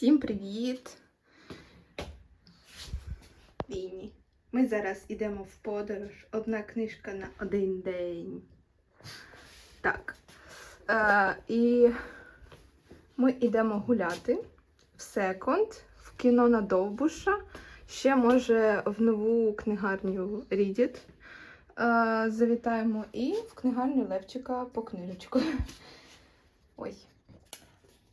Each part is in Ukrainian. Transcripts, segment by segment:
Всім привіт! Війні. Ми зараз йдемо в подорож. Одна книжка на один день. Так. Е, і ми йдемо гуляти в секонд, в кіно на Довбуша. Ще, може, в нову книгарню Рідіт. Е, завітаємо і в книгарню Левчика по книжечку. Ой.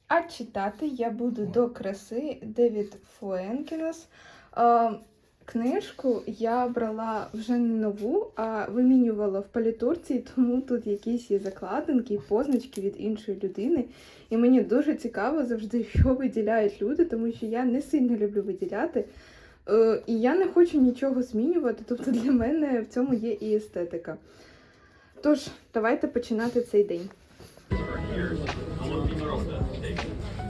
А читати я буду до краси Девід Фуенкінос. Е, книжку я брала вже не нову, а вимінювала в палітурці, тому тут якісь є закладинки і позначки від іншої людини. І мені дуже цікаво завжди, що виділяють люди, тому що я не сильно люблю виділяти. Е, і я не хочу нічого змінювати, тобто для мене в цьому є і естетика. Тож, давайте починати цей день. Ми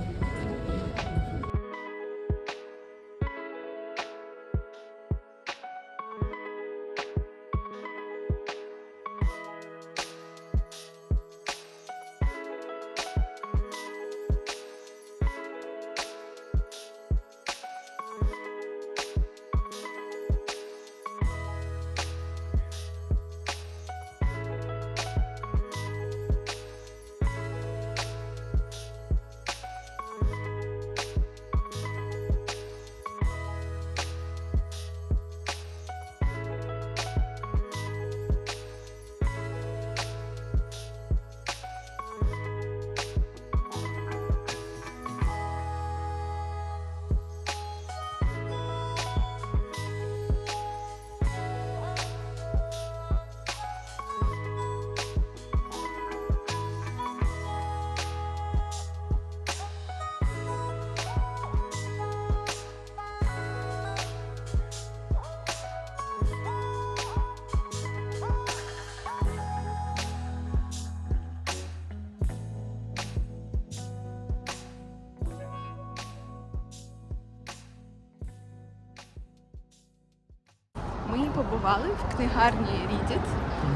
побували в книгарні Рідіт.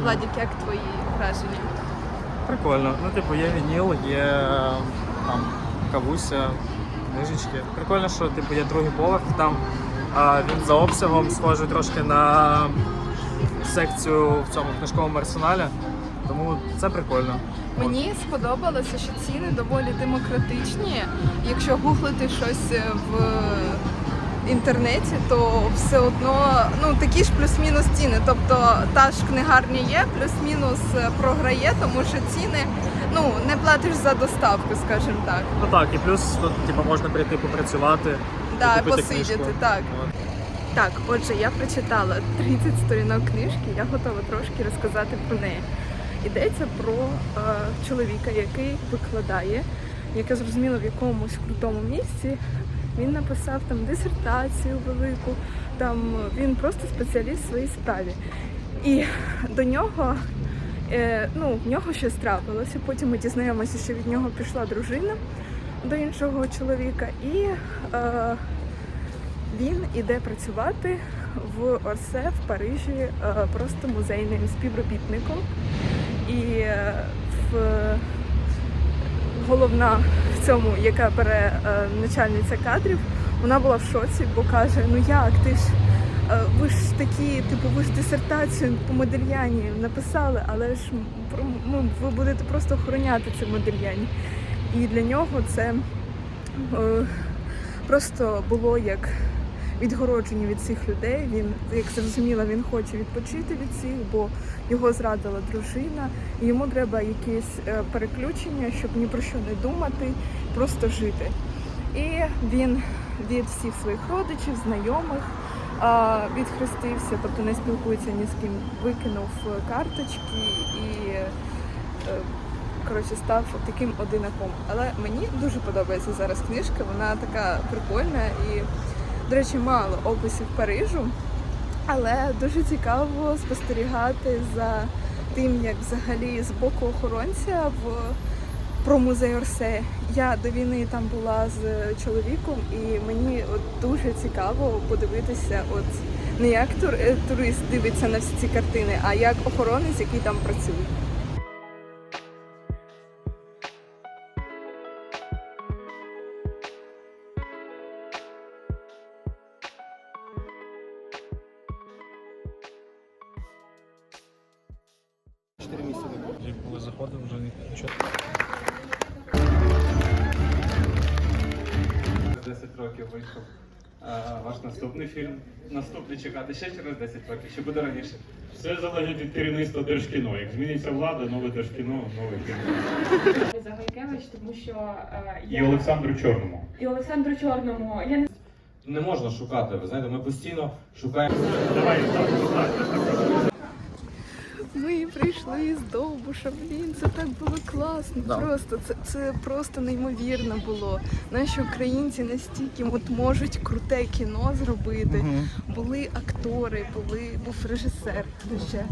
Владік, як твої враження? Прикольно. Ну, типу, є вініл, є там кавуся, книжечки. Прикольно, що типу є другий поверх, там а, він за обсягом схожий трошки на секцію в цьому книжковому арсеналі. Тому це прикольно. Мені сподобалося, що ціни доволі демократичні. Якщо гуглити щось е, в інтернеті, то все одно ну такі ж плюс-мінус ціни. Тобто та ж книгарня є, плюс-мінус е, програє, тому що ціни ну не платиш за доставку, скажімо так. Ну так, і плюс тут типу, можна прийти попрацювати. Да, і купити посидіти, книжку. так. От. Так, отже, я прочитала 30 сторінок книжки, я готова трошки розказати про неї. Йдеться про е, чоловіка, який викладає, яке зрозуміло в якомусь крутому місці. Він написав там дисертацію велику, там він просто спеціаліст в своїй справі. І до нього, е, ну, в нього щось трапилося. Потім ми дізнаємося, що від нього пішла дружина до іншого чоловіка. І е, він іде працювати в Орсе в Парижі е, просто музейним співробітником. І е, в головна цьому, яка бере е, начальниця кадрів, вона була в шоці, бо каже: Ну як ти ж е, ви ж такі, типу, ви ж дисертацію по модельяні написали, але ж ну, ви будете просто охороняти це модельяні. І для нього це е, просто було як відгородження від цих людей. Він, як зрозуміло, він хоче відпочити від цих, бо його зрадила дружина, і йому треба якесь е, переключення, щоб ні про що не думати, просто жити. І він від всіх своїх родичів, знайомих відхрестився, тобто не спілкується ні з ким, викинув карточки і е, коротше став таким одинаком. Але мені дуже подобається зараз книжка, вона така прикольна і, до речі, мало описів Парижу, але дуже цікаво спостерігати за тим, як взагалі з боку охоронця в про музей Орсе. Я до війни там була з чоловіком, і мені от дуже цікаво подивитися, от не як тур- е, турист дивиться на всі ці картини, а як охоронець, який там працює. 4 місяці. Коли заходив, вже нічого. 10 років вийшов е, ваш наступний фільм. Наступний чекати ще через 10 років, чи буде раніше? Все залежить від керівництва Держкіно. Як зміниться влада, нове Держкіно, новий фільм. Загайкевич, тому що е, І Олександру Чорному. і Олександру Чорному. Я не Не можна шукати, ви знаєте, ми постійно шукаємо. Давай, так, так. Ми прийшли з Довбуша, блін, це так було класно. Да. Просто це, це просто неймовірно було. Наші українці настільки от можуть круте кіно зробити. Були актори, були був режисер. Ще? Е,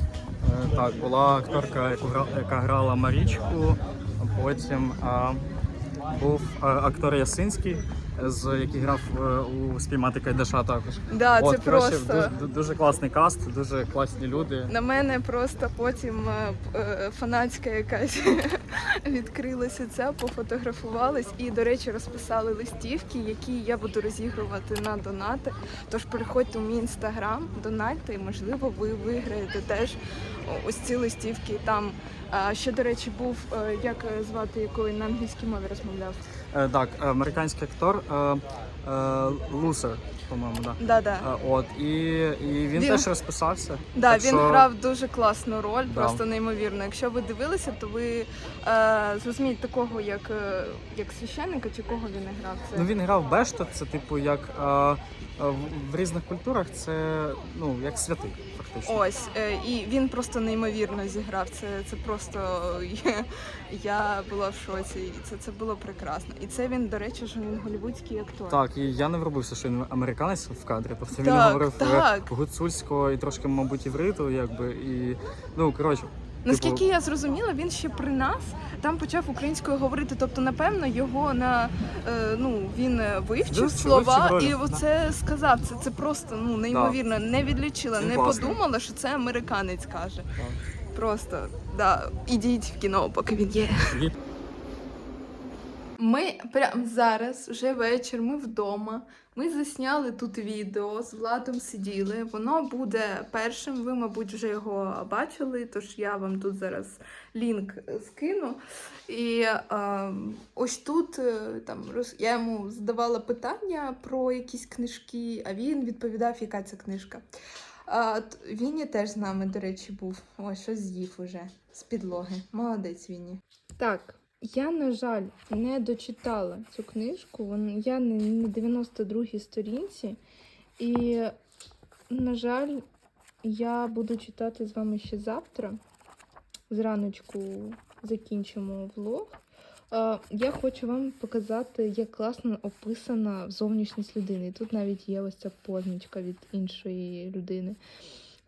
Так, була акторка, яка грала Марічку, а потім а, був а, актор Ясинський, з який грав е, у спіймати Кайдаша також. Да, От, це коротше, просто. дуже, дуже класний каст, дуже класні люди. На мене просто потім е, е, фанатська якась відкрилася ця, пофотографувались і, до речі, розписали листівки, які я буду розігрувати на донати. Тож переходьте у мій інстаграм, донайте, і можливо ви виграєте теж ось ці листівки. Там ще, до речі, був як звати, якої на англійській мові розмовляв. Е, Так, американський актор е, е, Лусер, по-моєму, да. Да-да. Е, От і, і він, Він- теж розписався. Да, Так він що- грав дуже класну роль, Да. просто неймовірно. Якщо ви дивилися, то ви е, зрозумієте такого, як, як священника, чи кого він грав. Це Ну він грав Бешта, це типу як е, в- в різних культурах це ну як святий, фактично. ось е, і він просто неймовірно зіграв. Це, це просто я, я була в шоці. І це, це було прекрасно. І це він, до речі, що він голівудський актор. Так, і я не вробився, що він американець в кадрі. Тобто він Так, говорив е, так. гуцульського і трошки, мабуть, івриту, якби і ну коротше. Наскільки типу, я зрозуміла, він ще при нас там почав українською говорити. Тобто, напевно, його на е, ну він вивчив Вивчив, слова і оце сказав. Це це просто ну неймовірно. Не відлічила, не подумала, що це американець каже. Просто да, ідіть в кіно, поки він є. Ми прямо зараз, вже вечір, ми вдома. Ми засняли тут відео, з Владом сиділи. Воно буде першим. Ви, мабуть, вже його бачили, тож я вам тут зараз лінк скину. І е, ось тут е, там я йому задавала питання про якісь книжки, а він відповідав, яка це книжка. А, Вінні теж з нами, до речі, був. Ось щось з'їв уже з підлоги. Молодець Вінні. Так, я, на жаль, не дочитала цю книжку. Я на 92-й сторінці. І, на жаль, я буду читати з вами ще завтра. Зраночку закінчимо влог. Я хочу вам показати, як класно описана зовнішність людини. І тут навіть є ось ця позначка від іншої людини,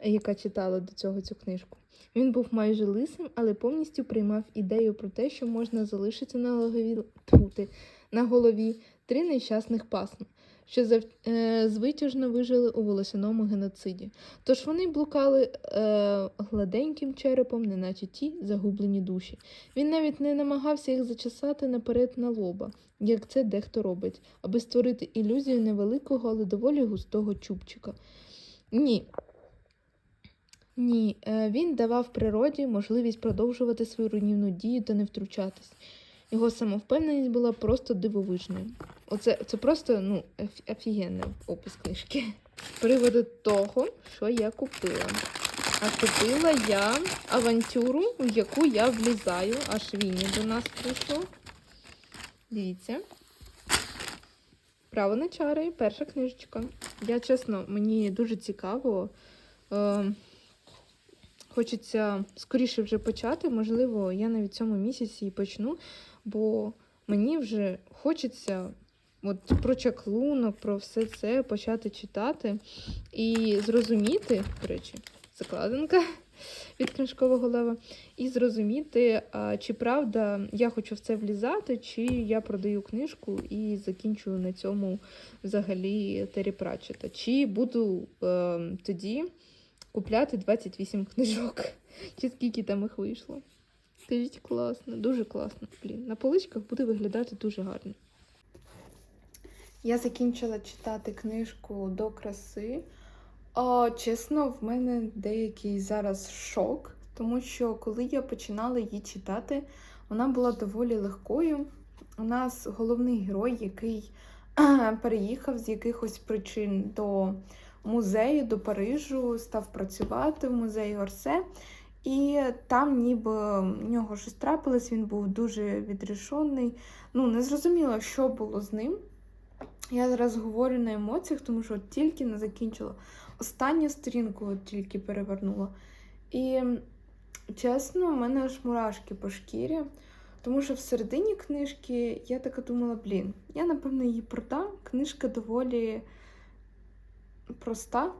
яка читала до цього цю книжку. Він був майже лисим, але повністю приймав ідею про те, що можна залишити на голові, тьфу на голові три нещасних пасма, що зав... е, звитяжно вижили у волосяному геноциді. Тож вони блукали е, гладеньким черепом, неначе ті загублені душі. Він навіть не намагався їх зачесати наперед на лоба, як це дехто робить, аби створити ілюзію невеликого, але доволі густого чубчика. Ні, ні, е, він давав природі можливість продовжувати свою руйнівну дію та не втручатись. Його самовпевненість була просто дивовижною. Оце це просто ну, офігенний опис книжки. З приводу того, що я купила. А купила я авантюру, в яку я влізаю, аж Вінні до нас прийшло. Дивіться. Право на чари, перша книжечка. Я чесно, мені дуже цікаво. Е, хочеться скоріше вже почати. Можливо, я навіть цьому місяці і почну, бо мені вже хочеться от про чаклунок, про все це почати читати і зрозуміти, до речі, закладинка від книжкового лева, і зрозуміти, чи правда я хочу в це влізати, чи я продаю книжку і закінчую на цьому взагалі Террі Пратчета. Чи буду е, тоді купляти 28 книжок, чи скільки там їх вийшло. Скажіть, класно, дуже класно. Блін, на поличках буде виглядати дуже гарно. Я закінчила читати книжку до краси. О, чесно, в мене деякий зараз шок, тому що коли я починала її читати, вона була доволі легкою. У нас головний герой, який переїхав з якихось причин до музею, до Парижу, став працювати в музеї Орсе. І там ніби в нього щось трапилось, він був дуже відрішений. Ну, не зрозуміло, що було з ним. Я зараз говорю на емоціях, тому що тільки не закінчила. Останню сторінку тільки перевернула. І чесно, у мене аж мурашки по шкірі. Тому що всередині книжки я така думала, блін, я напевно її продам. Книжка доволі проста,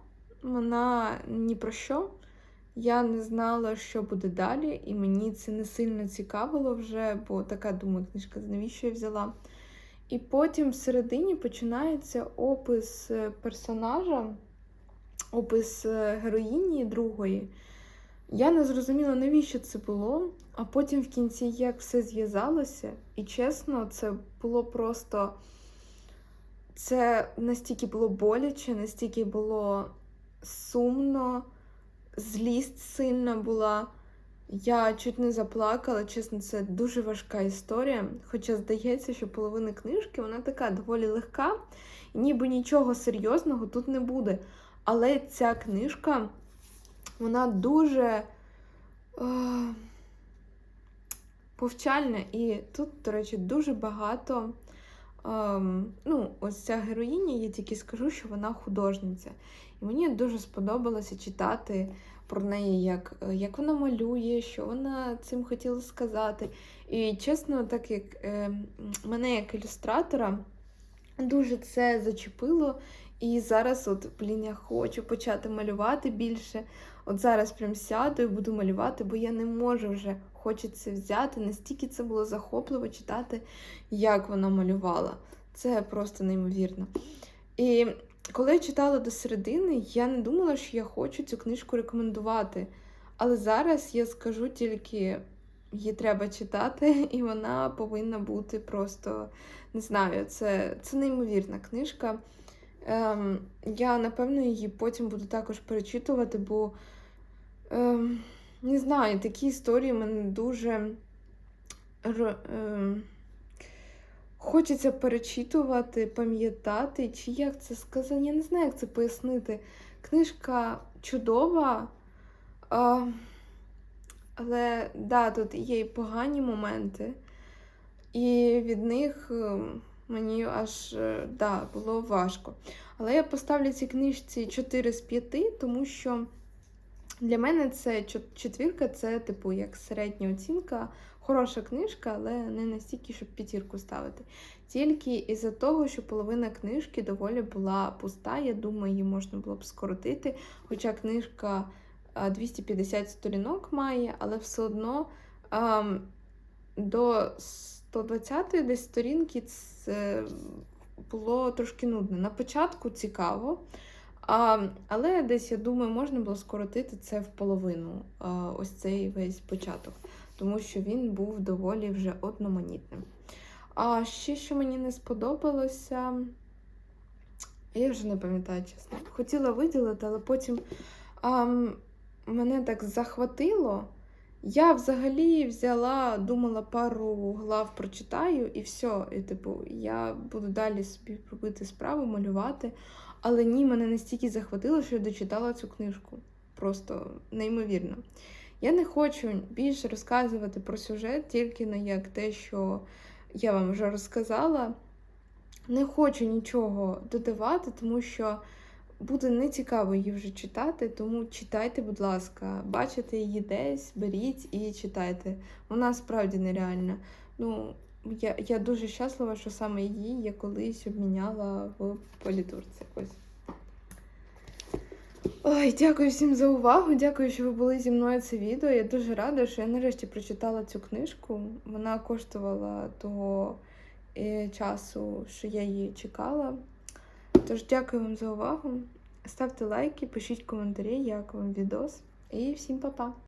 вона ні про що. Я не знала, що буде далі, і мені це не сильно цікавило вже, бо така думаю, книжка, навіщо я взяла. І потім всередині починається опис е, персонажа, опис е, героїні другої. Я не зрозуміла, навіщо це було, а потім в кінці як все зв'язалося. І чесно, це було просто. Це настільки було боляче, настільки було сумно, злість сильна була. Я чуть не заплакала, чесно, це дуже важка історія. Хоча здається, що половина книжки вона така доволі легка, і ніби нічого серйозного тут не буде. Але ця книжка, вона дуже е, повчальна. І тут, до речі, дуже багато. Ем, ну, ось ця героїня, я тільки скажу, що вона художниця. І мені дуже сподобалося читати про неї, як, е, як вона малює, що вона цим хотіла сказати. І чесно, так як е, мене як ілюстратора дуже це зачепило. І зараз, от, блін, я хочу почати малювати більше. От зараз прям сяду і буду малювати, бо я не можу вже хочеться взяти. Настільки це було захопливо читати, як вона малювала. Це просто неймовірно. І коли я читала до середини, я не думала, що я хочу цю книжку рекомендувати. Але зараз я скажу тільки, її треба читати, і вона повинна бути просто, не знаю, це, це неймовірна книжка. Ем, я, напевно, її потім буду також перечитувати, бо ем, не знаю, такі історії мене дуже. ем, Хочеться перечитувати, пам'ятати, чи як це сказати, я не знаю, як це пояснити. Книжка чудова, а, але да, тут є і погані моменти, і від них ем, мені аж е, да, було важко. Але я поставлю цій книжці 4 з 5, тому що для мене це четвірка, це типу як середня оцінка. Хороша книжка, але не настільки, щоб п'ятірку ставити. Тільки із-за того, що половина книжки доволі була пуста. Я думаю, її можна було б скоротити. Хоча книжка 250 сторінок має, але все одно ам, до 120 десь сторінки це було трошки нудно. На початку цікаво. А, але десь, я думаю, можна було скоротити це в половину, а, ось цей весь початок, тому що він був доволі вже одноманітним. А ще, що мені не сподобалося, я вже не пам'ятаю, чесно. Хотіла виділити, але потім а, мене так захватило. Я взагалі взяла, думала, пару глав прочитаю і все. І, типу, я буду далі собі робити справу, малювати. Але ні, мене настільки захватило, що я дочитала цю книжку. Просто неймовірно. Я не хочу більше розказувати про сюжет, тільки на як те, що я вам вже розказала. Не хочу нічого додавати, тому що буде нецікаво її вже читати, тому читайте, будь ласка, бачите її десь, беріть і читайте. Вона справді нереальна. Ну, я, я дуже щаслива, що саме її я колись обміняла в політурці. Ось. Ой, дякую всім за увагу. Дякую, що ви були зі мною це відео. Я дуже рада, що я нарешті прочитала цю книжку. Вона коштувала того е, часу, що я її чекала. Тож дякую вам за увагу. Ставте лайки, пишіть коментарі, як вам відос. І всім па-па!